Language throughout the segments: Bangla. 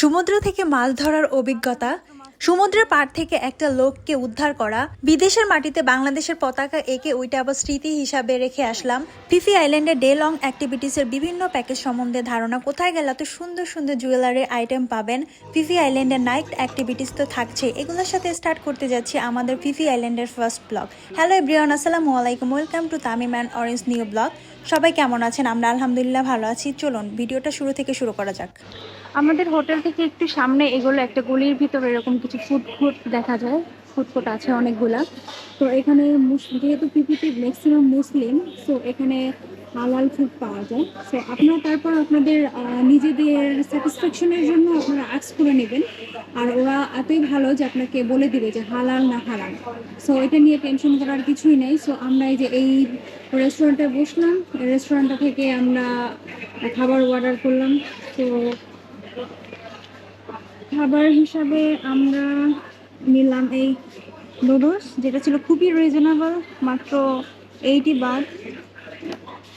সমুদ্র থেকে মাছ ধরার অভিজ্ঞতা, সমুদ্রের পাড় থেকে একটা লোককে উদ্ধার করা, বিদেশের মাটিতে বাংলাদেশের পতাকা এঁকে ওইটা আবার স্মৃতি হিসাবে রেখে আসলাম। ফিফি আইল্যান্ডে ডে লং অ্যাক্টিভিটিসের বিভিন্ন প্যাকেজ সম্বন্ধে ধারণা কোথায় গেলে? তো সুন্দর সুন্দর জুয়েলারি আইটেম পাবেন। ফিফি আইল্যান্ডের নাইট অ্যাক্টিভিটিস তো থাকছে। এগুলোর সাথে স্টার্ট করতে যাচ্ছি আমাদের ফিফি আইল্যান্ডের ফার্স্ট ব্লগ। হ্যালো এভরিওয়ান, আসসালামু আলাইকুম। Welcome to Tamim and orange new blog. সবাই কেমন আছেন? আমরা আলহামদুলিল্লাহ ভালো আছি। চলুন, ভিডিওটা শুরু থেকে শুরু করা যাক। আমাদের হোটেল থেকে একটু সামনে এগুলো একটা গলির ভিতরে এরকম কিছু ফুড কোর্ট দেখা যায়। ফুড কোর্ট আছে অনেকগুলা। তো এখানে যেহেতু পিপিতে ম্যাক্সিমাম মুসলিম সো এখানে হালাল ফুড পাওয়া যায়। সো আপনারা, তারপর আপনাদের নিজেদের স্যাটিসফ্যাকশনের জন্য আপনারা আক্স করে নেবেন। আর ওরা এতই ভালো যে আপনাকে বলে দিবে যে হালাল না হালাল সো এটা নিয়ে টেনশন করার কিছুই নেই। সো আমরা এই যে এই রেস্টুরেন্টে বসলাম। রেস্টুরেন্টটা থেকে আমরা খাবার অর্ডার করলাম। তো খাবার হিসাবে আমরা নিলাম এই নুডলস, যেটা ছিল খুবই রিজনেবল মাত্র এইটি বাদ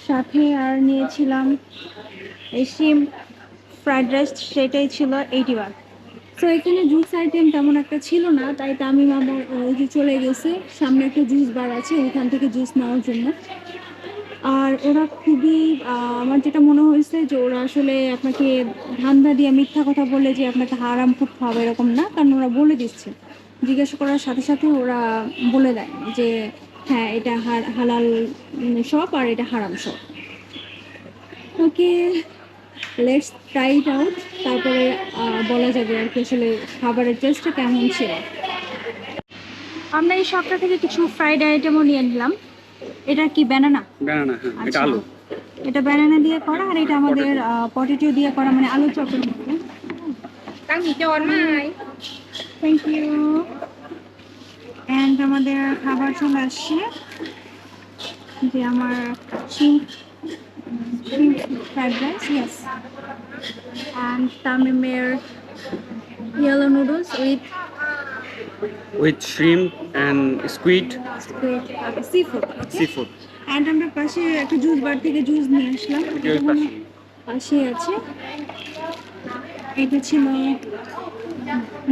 সাথে আর নিয়েছিলাম এই সিম ফ্রাইড রাইস সেটাই ছিল এইটি বাদ তো এখানে জুস আইটেম তেমন একটা ছিল না, তাই তামিম আমার চলে গেছে, সামনে একটা জুস বার আছে, ওইখান থেকে জুস নেওয়ার জন্য। আর ওরা খুবই আমার যেটা মনে হয়েছে যে ওরা আসলে আপনাকে ধান্দা দিয়ে মিথ্যা কথা বলে যে আপনাকে হারাম ফুড খাওয়াবে এরকম না, কারণ ওরা বলে দিচ্ছে। জিজ্ঞাসা করার সাথে সাথে ওরা বলে দেয় যে হ্যাঁ এটা হালাল শপ আর এটা হারাম shop okay let's try it out তারপরে বলা যাবে আর কি আসলে খাবারের টেস্টটা কেমন ছিল। আমরা এই শপটা থেকে কিছু ফ্রাইড আইটেমও নিয়ে নিলাম। এটা কি ব্যানানা ব্যানানা হ্যাঁ এটা আচ্ছা। আলু। এটা ব্যানানা দিয়ে করা আর এটা আমাদের পটেটো দিয়ে করা মানে আলু চপের মতো তাং হিতে অরমাই থ্যাংক ইউ এন্ড আমাদের খাবার চলে আসছে। যে আমার shrimp shrimp fried rice yes And tamimir yellow noodles with with shrimp and squid with sea food sea food and আমরা পাশে একটা জুস বার থেকে জুস নিয়ে আসলাম। এটা পাশে। আছে। এটা ছিল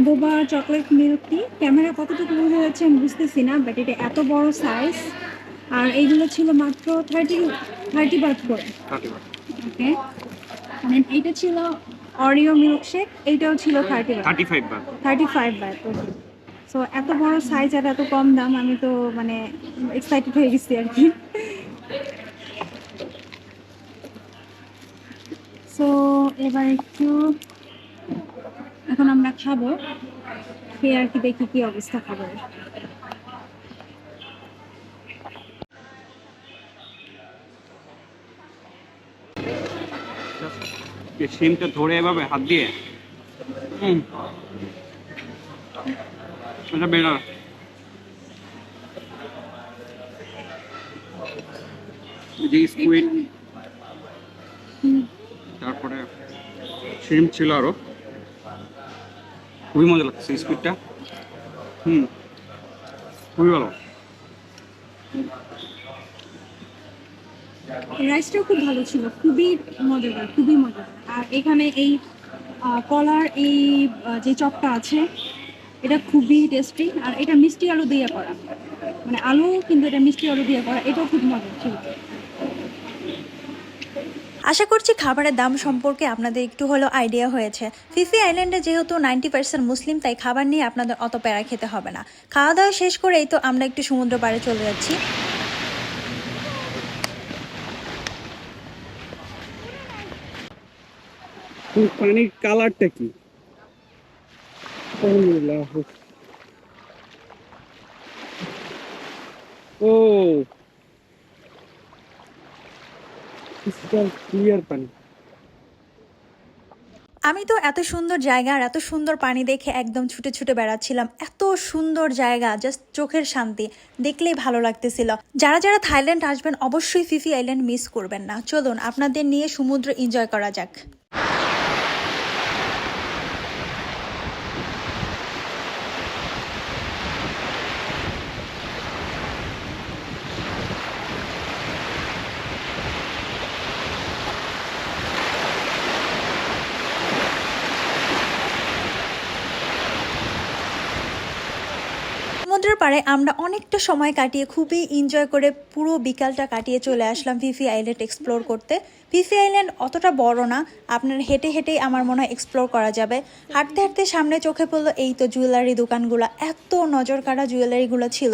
বোবা চকলেট মিল্ক টি। ক্যামেরা কতটুকু বোঝা যাচ্ছে আমি বুঝতেছি না বাট এটা এত বড় সাইজ আর এইগুলো ছিল মাত্র থার্টি থার্টি বাদ করে। ওকে এইটা ছিল অরিও মিল্ক শেক এইটাও ছিল থার্টি থার্টি ফাইভ বার থার্টি ফাইভ বাদ সো এত বড় সাইজ আর এত কম দাম, আমি তো মানে এক্সাইটেড হয়ে গেছি আর কি। সো এবার একটু এখন আমরা খাব। খেয়ে আর কি দেখি কি অবস্থা খাবারের শিমটা ধরে এভাবে হাত দিয়ে। হুম। এটা বেটার যে স্কুইড হুম, তারপরে শ্রিম ছিল আরও। খুবই মজা লাগছে স্কুইডটা হুম। খুবই ভালো। রাইসটাও খুব ভালো ছিল। খুবই মজাদার খুবই মজাদার। আর এখানে এই কলার এই যে চপটা আছে এটা খুবই টেস্টি আর এটা মিষ্টি আলু দিয়ে করা। মানে আলু কিন্তু এটা মিষ্টি আলু দিয়ে করা এটাও খুব মজা ছিল আশা করছি খাবারের দাম সম্পর্কে আপনাদের একটু হলেও আইডিয়া হয়েছে। ফিফি আইল্যান্ডে যেহেতু নাইনটি পার্সেন্ট মুসলিম তাই খাবার নিয়ে আপনাদের অত প্যারা খেতে হবে না। খাওয়া দাওয়া শেষ করেই তো আমরা একটু সমুদ্র পাড়ে চলে যাচ্ছি। পানির কালারটা কি? পানি আমি তো এত সুন্দর জায়গা আর এত সুন্দর পানি দেখে একদম ছুটে ছুটে বেড়াচ্ছিলাম। এত সুন্দর জায়গা জাস্ট চোখের শান্তি। দেখলেই ভালো লাগতেছিল। যারা যারা থাইল্যান্ড আসবেন, অবশ্যই ফিফি আইল্যান্ড মিস করবেন না। চলুন, আপনাদের নিয়ে সমুদ্র এনজয় করা যাক। সমুদ্রের পাড়ে আমরা অনেকটা সময় কাটিয়ে খুবই এনজয় করে পুরো বিকালটা কাটিয়ে চলে আসলাম ফিফি আইল্যান্ড এক্সপ্লোর করতে। ফিফি আইল্যান্ড অতটা বড় না, আপনার হেঁটে হেঁটেই আমার মনে হয় এক্সপ্লোর করা যাবে। হাঁটতে হাঁটতে সামনে চোখে পড়ল এই তো জুয়েলারি দোকানগুলো, এত নজর কাড়া জুয়েলারিগুলো ছিল।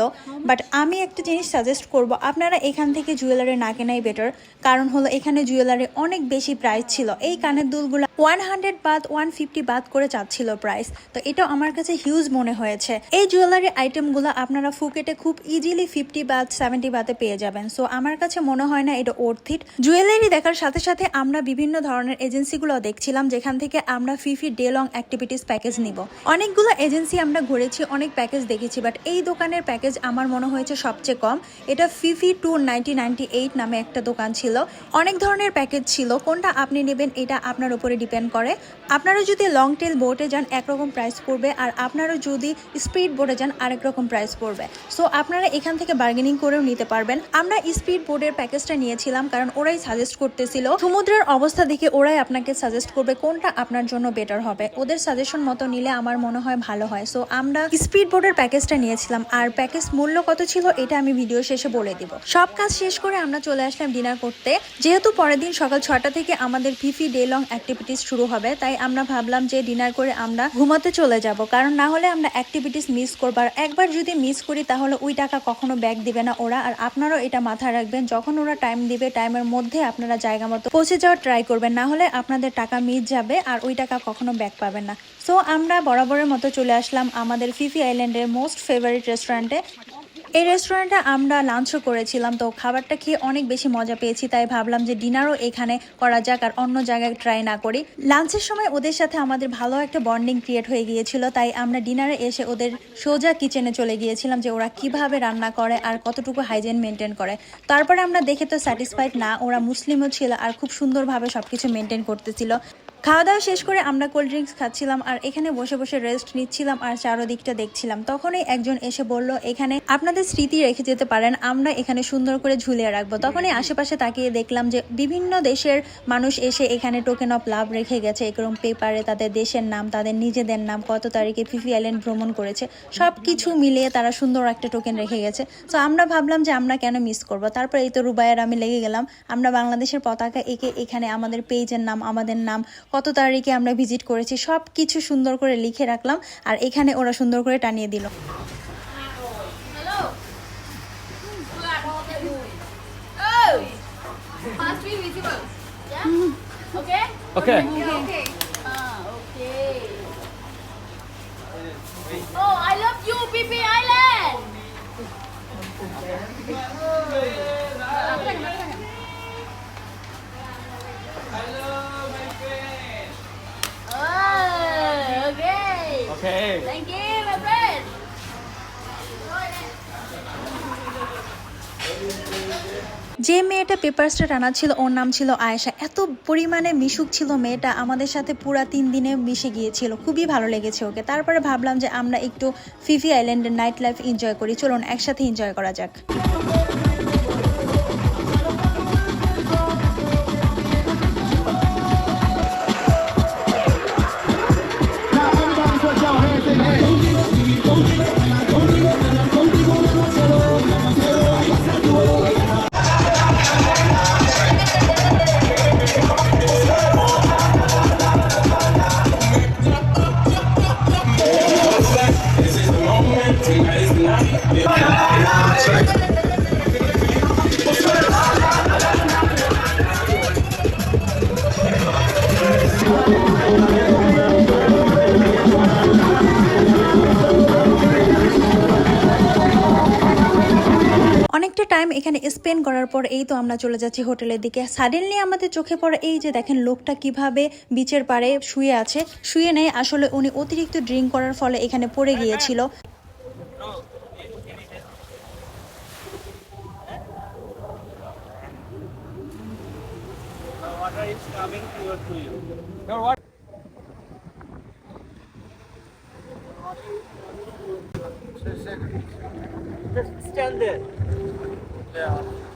বাট আমি একটা জিনিস সাজেস্ট করব, আপনারা এখান থেকে জুয়েলারি না কেনাই বেটার কারণ হলো এখানে জুয়েলারি অনেক বেশি প্রাইস ছিল। এই কানের দুলগুলো ওয়ান হান্ড্রেড বাদ ওয়ান ফিফটি বাদ করে চাচ্ছিল প্রাইস তো এটা আমার কাছে হিউজ মনে হয়েছে। এই জুয়েলারি আইটেমগুলো আপনারা ফুকেটে খুব ইজিলি ফিফটি বাদ সেভেন্টি বাদে পেয়ে যাবেন। সো আমার কাছে মনে হয় না এটা ওর্থিট জুয়েলারি দেখার সাথে সাথে আমরা বিভিন্ন ধরনের এজেন্সিগুলো দেখছিলাম, যেখান থেকে আমরা Phi Phi day long activities package নিব। অনেকগুলো এজেন্সি আমরা ঘুরেছি, অনেক প্যাকেজ দেখেছি বাট এই দোকানের প্যাকেজ আমার মনে হয়েছে সবচেয়ে কম। এটা ফিফি টু নামে একটা দোকান ছিল। অনেক ধরনের প্যাকেজ ছিল। কোনটা আপনি নেবেন এটা আপনার উপরে ডিপেন্ড করে। আপনারা যদি লং টেল বোটে যান, একরকম প্রাইস পড়বে। আর আপনারা যদি স্পিড বোটে যান, আরেক রকম প্রাইস পড়বে সো আপনারা এখান থেকে বার্গেনিং করেও নিতে পারবেন। আমরা স্পিড বোর্ডের প্যাকেজটা নিয়েছিলাম কারণ ওরাই সাজেস্ট করতেছিল। সমুদ্রের অবস্থা দেখে ওরাই আপনাকে সাজেস্ট করবে কোনটা আপনার জন্য বেটার হবে। ওদের সাজেশন মতো নিলে আমার মনে হয় ভালো হয়। সো আমরা স্পিড বোর্ডের প্যাকেজটা নিয়েছিলাম। আর প্যাকেজ মূল্য কত ছিল এটা আমি ভিডিও শেষে বলে দিব। সব কাজ শেষ করে আমরা চলে আসলাম ডিনার করতে। যেহেতু পরের দিন সকাল ছটা থেকে আমাদের ফিফি ডে লং অ্যাক্টিভিটিস শুরু হবে, তাই আমরা ভাবলাম যে ডিনার করে আমরা ঘুমাতে চলে যাব। কারণ না হলে আমরা অ্যাক্টিভিটিস মিস করবার একবার যদি মিস করি, তাহলে ওই টাকা কখনো ব্যাক দিবে না ওরা। আর আপনারাও এটা মাথায় রাখবেন, যখন ওরা টাইম দিবে টাইমের মধ্যে আপনারা জায়গা মতো পৌঁছে যাওয়ার ট্রাই করবেন। না হলে আপনাদের টাকা মিস যাবে আর ওই টাকা কখনো ব্যাক পাবেন না। সো আমরা বরাবরের মতো চলে আসলাম আমাদের ফিফি আইল্যান্ডের মোস্ট ফেভারিট রেস্টুরেন্টে এই রেস্টুরেন্টে আমরা লাঞ্চও করেছিলাম, তো খাবারটা খেয়ে অনেক বেশি মজা পেয়েছি, তাই ভাবলাম যে ডিনারও এখানে করা যাক আর অন্য জায়গায় ট্রাই না করি। লাঞ্চের সময় ওদের সাথে আমাদের ভালো একটা বন্ডিং ক্রিয়েট হয়ে গিয়েছিল, তাই আমরা ডিনারে এসে ওদের সোজা কিচেনে চলে গিয়েছিলাম যে ওরা কীভাবে রান্না করে আর কতটুকু হাইজেন মেনটেন করে। তারপরে আমরা দেখে তো স্যাটিসফাইড না, ওরা মুসলিমও ছিল আর খুব সুন্দরভাবে সব কিছু মেনটেন করতেছিল। খাওয়া দাওয়া শেষ করে আমরা কোল্ড ড্রিঙ্কস খাচ্ছিলাম আর এখানে বসে বসে রেস্ট নিচ্ছিলাম আর চারোদিকটা দেখছিলাম। তখনই একজন এসে বলল, এখানে আপনাদের স্মৃতি রেখে যেতে পারেন, আমরা এখানে সুন্দর করে ঝুলিয়ে রাখব। তখনই আশেপাশে তাকিয়ে দেখলাম যে বিভিন্ন দেশের মানুষ এসে এখানে টোকেন অফ লাভ রেখে গেছে। এরকম পেপারে তাদের দেশের নাম, তাদের নিজেদের নাম, কত তারিখে ফিফি আইল্যান্ড ভ্রমণ করেছে সব কিছু মিলিয়ে তারা সুন্দর একটা টোকেন রেখে গেছে। তো আমরা ভাবলাম যে আমরা কেন মিস করব? তারপর এই তো রুবাইয়ের আমি লেগে গেলাম। আমরা বাংলাদেশের পতাকা এঁকে এখানে আমাদের পেজের নাম, আমাদের নাম কত তারিখে আমরা ভিজিট করেছি সব কিছু সুন্দর করে লিখে রাখলাম আর এখানে ওরা সুন্দর করে টানিয়ে দিল। যে মেয়েটা পেপারসটা টানা ছিল, ওর নাম ছিল আয়েশা। এত পরিমাণে মিশুক ছিল মেয়েটা, আমাদের সাথে পুরা তিন দিনে মিশে গিয়েছিল। খুবই ভালো লেগেছে ওকে। তারপরে ভাবলাম যে আমরা একটু ফিফি আইল্যান্ডের নাইট লাইফ এনজয় করি। চলুন, একসাথে এনজয় করা যাক। স্পেন্ড পর এই তো আমরা চলে যাচ্ছি হোটেলের দিকে সাডেনলি আমাদের চোখে পড়ে এই যে দেখেন লোকটা কীভাবে বিচের পাড়ে শুয়ে আছে শুয়ে নেই আসলে উনি অতিরিক্ত ড্রিঙ্ক করার ফলে এখানে পড়ে গিয়েছিল Just stand there. Yeah.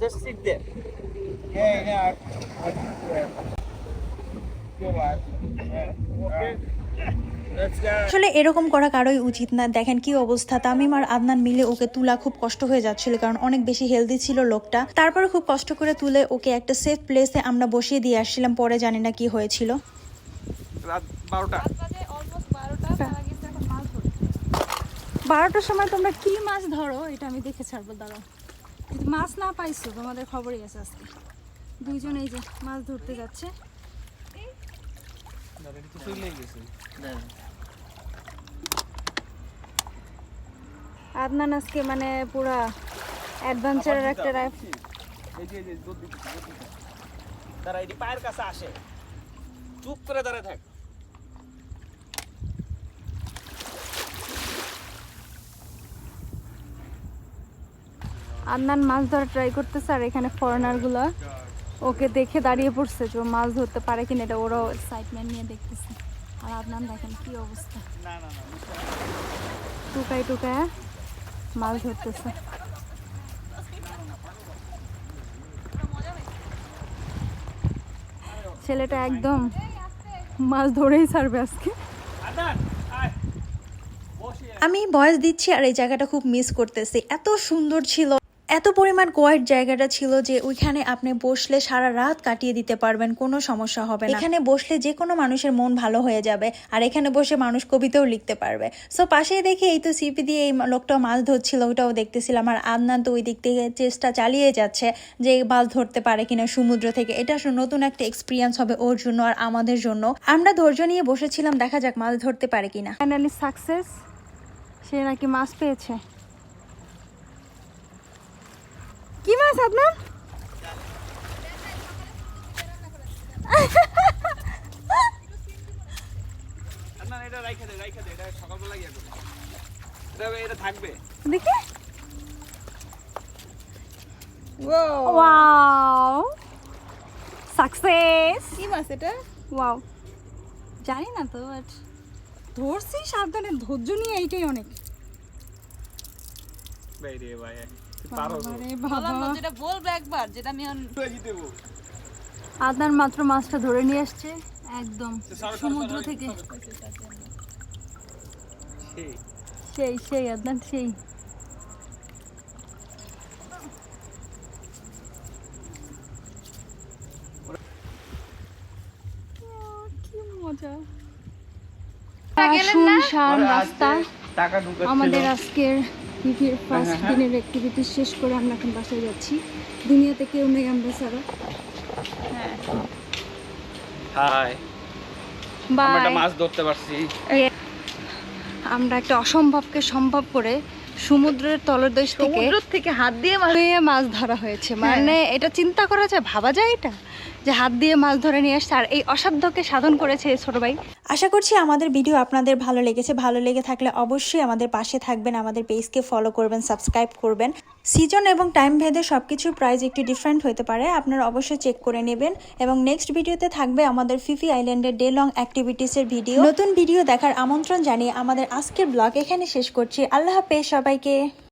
Just sit there. Yeah, yeah. আসলে এরকম করা কারোই উচিত না দেখেন কি অবস্থা তামিম আর আদনান মিলে ওকে তুলা খুব কষ্ট হয়ে যাচ্ছিল কারণ অনেক বেশি হেলদি ছিল লোকটা তারপরে খুব কষ্ট করে তুলে ওকে একটা সেফ প্লেসে আমরা বসিয়ে দিয়ে আসছিলাম পরে জানি না কি হয়েছিল রাত বারোটা বারোটার সময় তোমরা কি মাছ ধরো এটা আমি দেখে ছাড়বো দাঁড়াও। যদি মাছ না পাইছো তোমাদের খবরই আছে আজকে। দুইজন এই যে মাছ ধরতে যাচ্ছে। আদনান আজকে মানে পুরা অ্যাডভেঞ্চারের একটা রাইফ তারা এটি পায়ের কাছে আসে। চুপ করে দাঁড়ায় থাক। আদনান মাছ ধরা ট্রাই করতেছে আর এখানে ফরেনারগুলা। ওকে দেখে দাঁড়িয়ে পড়ছে যে মাছ ধরতে পারে কিনা, এটা ওরাও এক্সাইটমেন্ট নিয়ে দেখতেছে। আর আদনান দেখেন কি অবস্থা। টুকাই টুকায় মাছ ধরতেছে। ছেলেটা একদম মাছ ধরেই ছাড়বে আজকে। আমি বয়স দিচ্ছি আর এই জায়গাটা খুব মিস করতেছি। এত সুন্দর ছিল। এত পরিমাণ কোয়াইট জায়গাটা ছিল যে ওইখানে আপনি বসলে সারা রাত কাটিয়ে দিতে পারবেন কোনো সমস্যা হবে না। এখানে বসলে যে কোনো মানুষের মন ভালো হয়ে যাবে আর এখানে বসে মানুষ কবিতাও লিখতে পারবে। সো পাশেই দেখে এই তো সিপি দিয়ে এই লোকটা মাছ ধরছিল ওটাও দেখতেছিলাম। আর আদনান তো ওই দিক থেকে চেষ্টা চালিয়ে যাচ্ছে যে মাছ ধরতে পারে কিনা সমুদ্র থেকে। এটা নতুন একটা এক্সপিরিয়েন্স হবে ওর জন্য আর আমাদের জন্য। আমরা ধৈর্য নিয়ে বসেছিলাম দেখা যাক মাছ ধরতে পারে কিনা। ফাইনালি সাকসেস সে নাকি মাছ পেয়েছে কি মাছ আপনার আদান এটা রাইখা দে রাইখা দে এটা সকালবেলা গিয়ে করবে এটা এটা থাকবে। দেখি। ওয়াও সাকসেস কি মাছ এটা? ওয়াও জানি না তো বাট ধরছি সাবধানে ধৈর্য নিয়ে এইটাই অনেক। ভাই রে ভাই আদনার মাত্র মাছটা ধরে নিয়ে আসছে একদম সমুদ্র থেকে। সেই। সেই সেই সেই। কি মজা। শুনশান রাস্তা। আমাদের আজকের টিভির ফার্স্ট দিনের অ্যাক্টিভিটি শেষ করে আমরা এখন বাসায় যাচ্ছি। দুনিয়াতে কেউ নেই আমরা সারা হাই আমরা মাছ ধরতে পারছি। আমরা একটা অসম্ভবকে সম্ভব করে সমুদ্রের তলদেশ থেকে সমুদ্র থেকে হাত দিয়ে মাছ ধরা হয়েছে। মানে এটা চিন্তা করা যায় ভাবা যায় এটা? যে হাত দিয়ে মাছ ধরে নিয়ে আসছে আর এই অসাধ্যকে সাধন করেছে এই ছোট ভাই। আশা করছি আমাদের ভিডিও আপনাদের ভালো লেগেছে। ভালো লেগে থাকলে অবশ্যই আমাদের পাশে থাকবেন আমাদের পেজকে ফলো করবেন সাবস্ক্রাইব করবেন। সিজন এবং টাইম ভেদে সব কিছুর প্রাইস একটু ডিফারেন্ট হতে পারে। আপনারা অবশ্যই চেক করে নেবেন। এবং নেক্সট ভিডিওতে থাকবে আমাদের ফিফি আইল্যান্ডের ডে লং অ্যাক্টিভিটিসের ভিডিও নতুন ভিডিও দেখার আমন্ত্রণ জানিয়ে আমাদের আজকের ব্লগ এখানে শেষ করছি। আল্লাহ হাফেজ সবাইকে